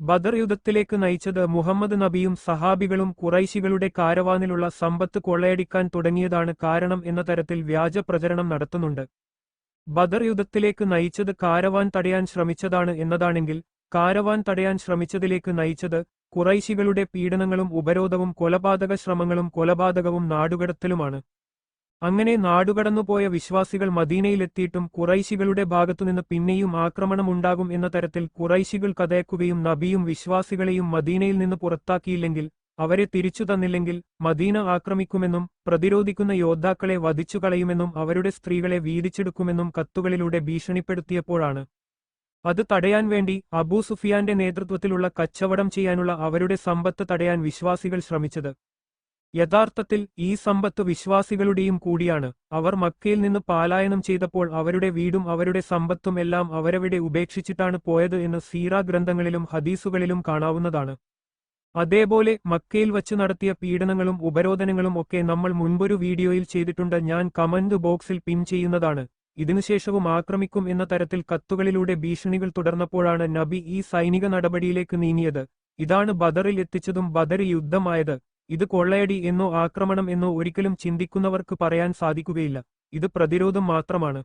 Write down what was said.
ബദർ യുദ്ധത്തിലേക്ക് നയിച്ചത് മുഹമ്മദ് നബിയും സഹാബികളും കുറൈശികളുടെ കാരവാനിലുള്ള സമ്പത്ത് കൊള്ളയടിക്കാൻ തുടങ്ങിയതാണ് കാരണം എന്ന തരത്തിൽ വ്യാജ പ്രചരണം നടത്തുന്നുണ്ട്. ബദർ യുദ്ധത്തിലേക്ക് നയിച്ചത് കാരവാൻ തടയാൻ ശ്രമിച്ചതാണ് എന്നതാണെങ്കിൽ കാരവാൻ തടയാൻ ശ്രമിച്ചതിലേക്ക് നയിച്ചത് കുറൈശികളുടെ പീഡനങ്ങളും ഉപരോധവും കൊലപാതക ശ്രമങ്ങളും കൊലപാതകവും നാടുകടത്തലുമാണ്. അങ്ങനെ നാടുകടന്നുപോയ വിശ്വാസികൾ മദീനയിലെത്തിയിട്ടും കുറൈശികളുടെ ഭാഗത്തുനിന്ന് പിന്നെയും ആക്രമണമുണ്ടാകും എന്ന തരത്തിൽ കുറൈശികൾ കഥയക്കുകയും നബിയും വിശ്വാസികളെയും മദീനയിൽ നിന്ന് പുറത്താക്കിയില്ലെങ്കിൽ അവരെ തിരിച്ചു തന്നില്ലെങ്കിൽ മദീന ആക്രമിക്കുമെന്നും പ്രതിരോധിക്കുന്ന യോദ്ധാക്കളെ വധിച്ചു കളയുമെന്നും അവരുടെ സ്ത്രീകളെ വീതിച്ചെടുക്കുമെന്നും കത്തുകളിലൂടെ ഭീഷണിപ്പെടുത്തിയപ്പോഴാണ്. അത് തടയാൻ വേണ്ടി അബൂ സുഫിയാന്റെ നേതൃത്വത്തിലുള്ള കച്ചവടം ചെയ്യാനുള്ള അവരുടെ സമ്പത്ത് തടയാൻ വിശ്വാസികൾ ശ്രമിച്ചത്. യഥാർത്ഥത്തിൽ ഈ സമ്പത്ത് വിശ്വാസികളുടെയും കൂടിയാണ്. അവർ മക്കയിൽ നിന്ന് പാലായനം ചെയ്തപ്പോൾ അവരുടെ വീടും അവരുടെ സമ്പത്തും എല്ലാം അവരവിടെ ഉപേക്ഷിച്ചിട്ടാണ് പോയത് എന്ന് സീറ ഗ്രന്ഥങ്ങളിലും ഹദീസുകളിലും കാണാവുന്നതാണ്. അതേപോലെ മക്കയിൽ വച്ച് നടത്തിയ പീഡനങ്ങളും ഉപരോധനങ്ങളും ഒക്കെ നമ്മൾ മുൻപൊരു വീഡിയോയിൽ ചെയ്തിട്ടുണ്ട്. ഞാൻ കമന്റ് ബോക്സിൽ പിൻ ചെയ്യുന്നതാണ്. ഇതിനുശേഷവും ആക്രമിക്കും എന്ന തരത്തിൽ കത്തുകളിലൂടെ ഭീഷണികൾ തുടർന്നപ്പോഴാണ് നബി ഈ സൈനിക നടപടിയിലേക്ക് നീങ്ങിയത്. ഇതാണ് ബദറിൽ എത്തിച്ചതും ബദർ യുദ്ധമായത്. ഇത് കൊള്ളയടി എന്നോ ആക്രമണം എന്നോ ഒരിക്കലും ചിന്തിക്കുന്നവർക്ക് പറയാൻ സാധിക്കുകയില്ല. ഇത് പ്രതിരോധം മാത്രമാണ്.